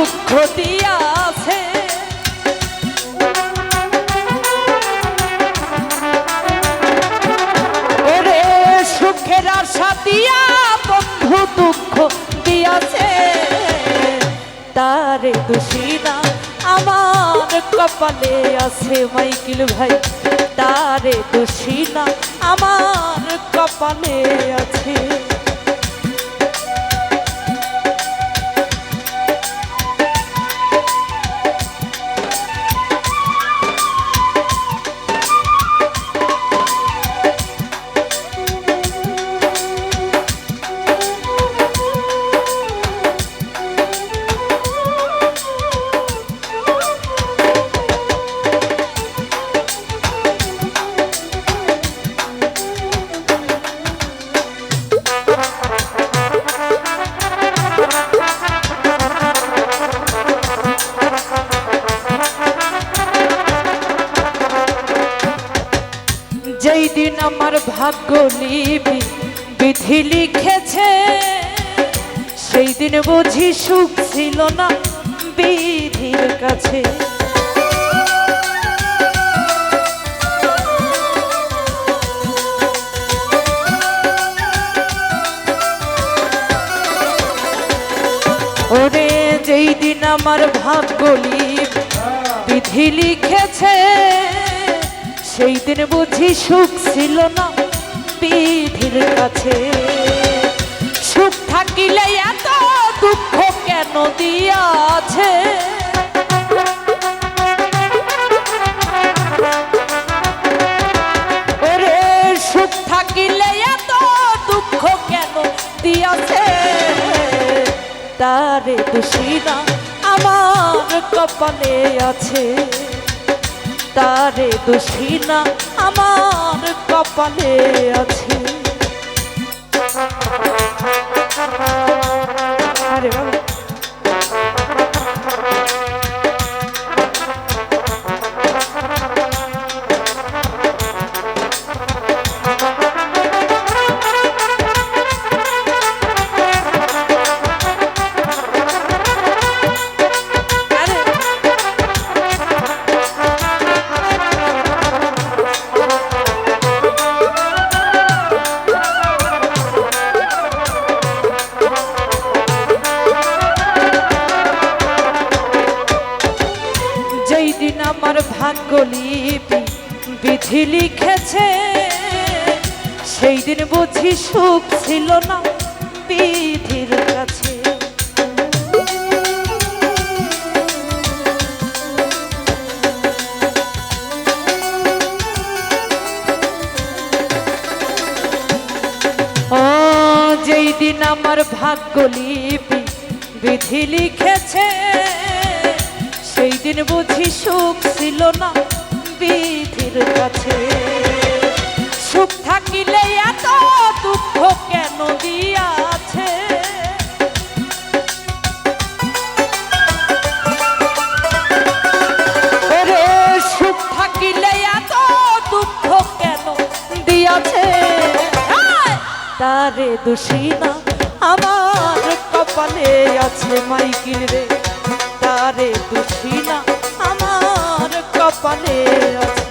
দুঃখ দিয়াছে ওরে সুখের আশা দিয়া বন্ধু দুঃখ দিয়াছে। তারে দোষী না, আমার কপালে আছে মাইকেল ভাই। তারে দোষী না, আমার কপালে আছে যেই দিন আমার ভাগ্য লিপি বিধি লিখেছে, সেই দিন বুঝি সুখ ছিল না বিধির কাছে। ওরে যেই দিন আমার ভাগ্য লিপ বিধি লিখেছে সেই দিন বুঝি সুখ ছিল না বিধির কাছে। সুখ থাকিলে এত দুঃখ কেন দিয়াছে? সুখ থাকিলে এত দুঃখ কেন দিয়াছে? তারে দোষী না, আমার কপালে আছে। তারে দোষী না আমার কপালে আছে। সেই দিন বুঝি সুখ ছিল না বিধির কাছে। ও যেই দিন আমার ভাগ্য লিপি বিধি লিখেছে সেই দিন বুঝি সুখ ছিল না বিধির কাছে। সুখ থাকিলে এত দুঃখ কেন দিয়াছে সুখ থাকিলে এত দুঃখ কেন দিয়াছে! তারে দোষী না, আমার কপালে আছে মাইকিল রে তারে দোষী না, আমার কপালে আছে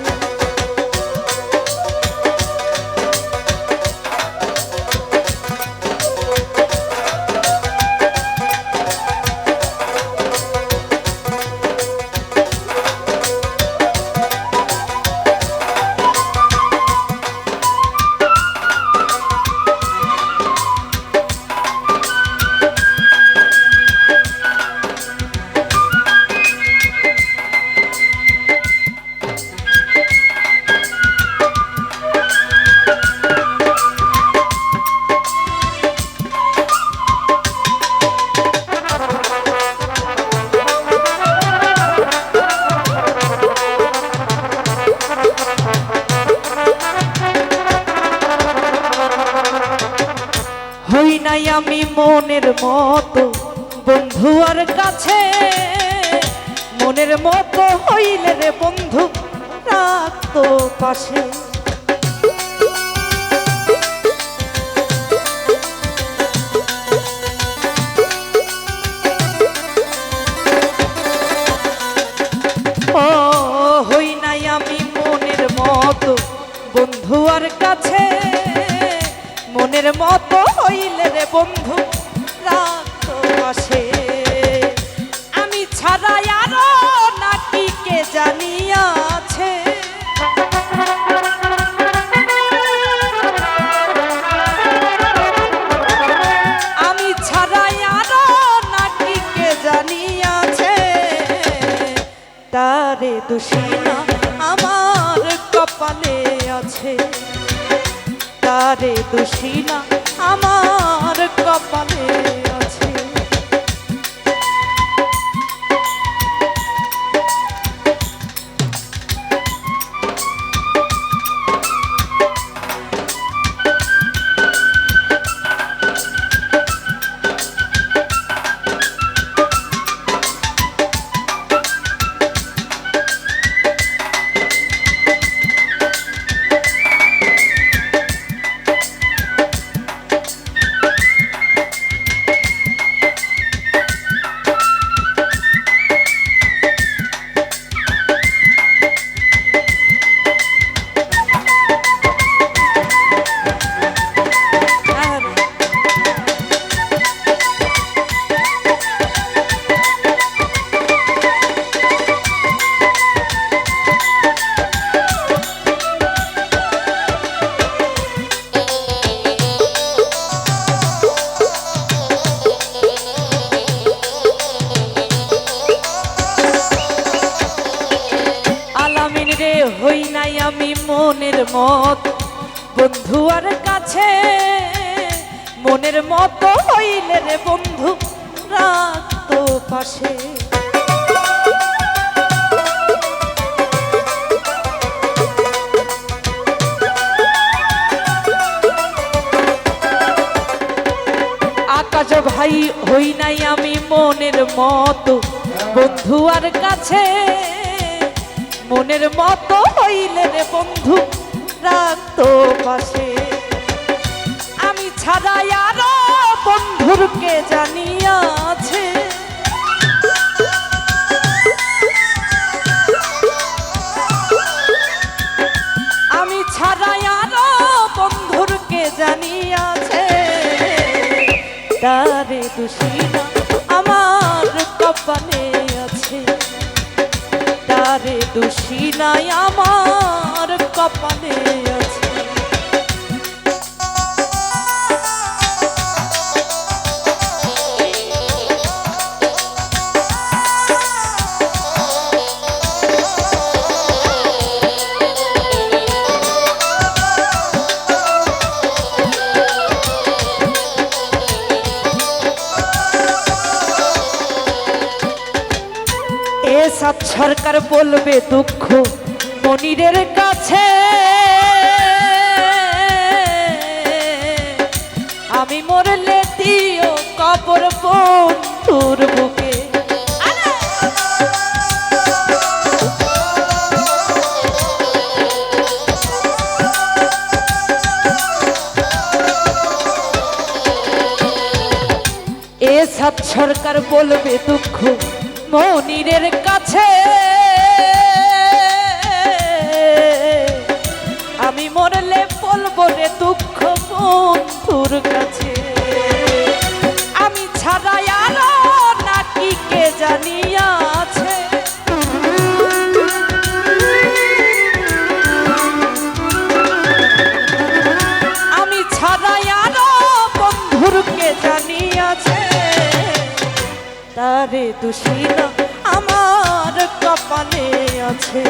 মনের মতো, বন্ধু আর কাছে। মনের মতো হইলে রে বন্ধু রাখতো পাশে। হই নাই আমি মনের মতো, বন্ধু আর কাছে। মনের মতো হইলে রে বন্ধু না আমার কপালে আছে। তারে দুশিনা আমার কপালে আর কাছে মনের মতো হইলে রে বন্ধু রাখতো পাশে। আকাশ ভাই, হই নাই আমি মনের মতো। বন্ধু আর কাছে মনের মতো হইলে রে বন্ধু রাখতো পাশে। ছাড়াই আরও বন্ধুরকে জানিয়াছে? আমি ছাড়াই আরও বন্ধুরকে জানিয়াছে? তারে দোষী না, আমার কপালে আছে। তারে দোষী নাই, আমার কপালে সরকার বলবে দুঃখ? মনিরের কাছে। আমি মরলে দিও কবর বন্ধুর বুকে। এসব সরকার বলবে দুঃখ মনিরের কাছে। আমি মরলে বলব রে দুঃখ বন্ধুর কাছে। আমি ছাড়াই আরও নাকি কে জানিয়াছে আমি ছাড়াই আরও বন্ধুরকে জানিয়াছে তারে দোষী আমার কপালে আছে।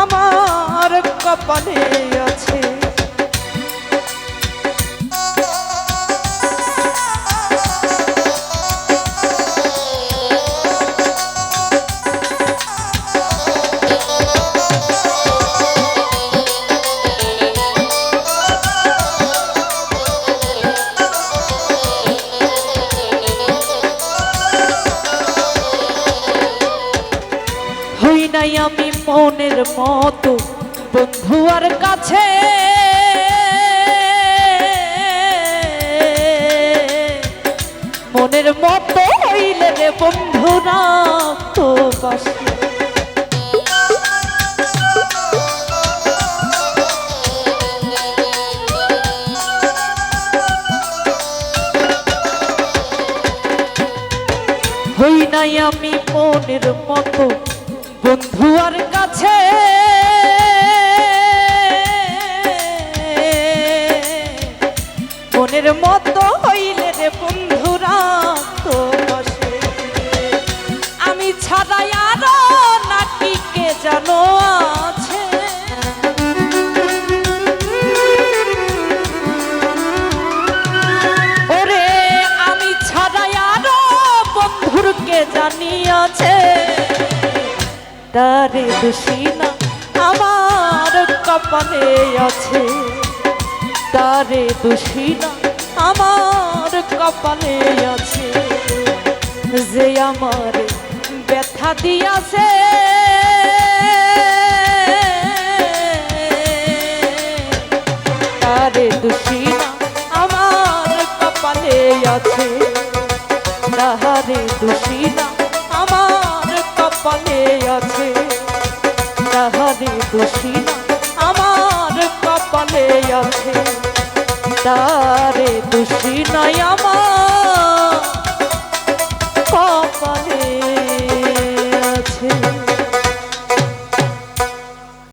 আমার কপালে আছে। নাই আমি মনের মতো। বন্ধু আর কাছে। মনের মতো হইলে রে তো পাশে হই নাই আমি মনের মতো। বন্ধু আর কাছে। মনের মতো তারে দোষী না, আমার কপালে আছে। তারে দোষী না, আমার কপালে আছে। যে আমার ব্যথা দিয়াছে তারে দোষী না, আমার কপালে আছে। তাহারে দোষী না আমার কপালে আছে। তারে দোষী নয় আমার। কপালে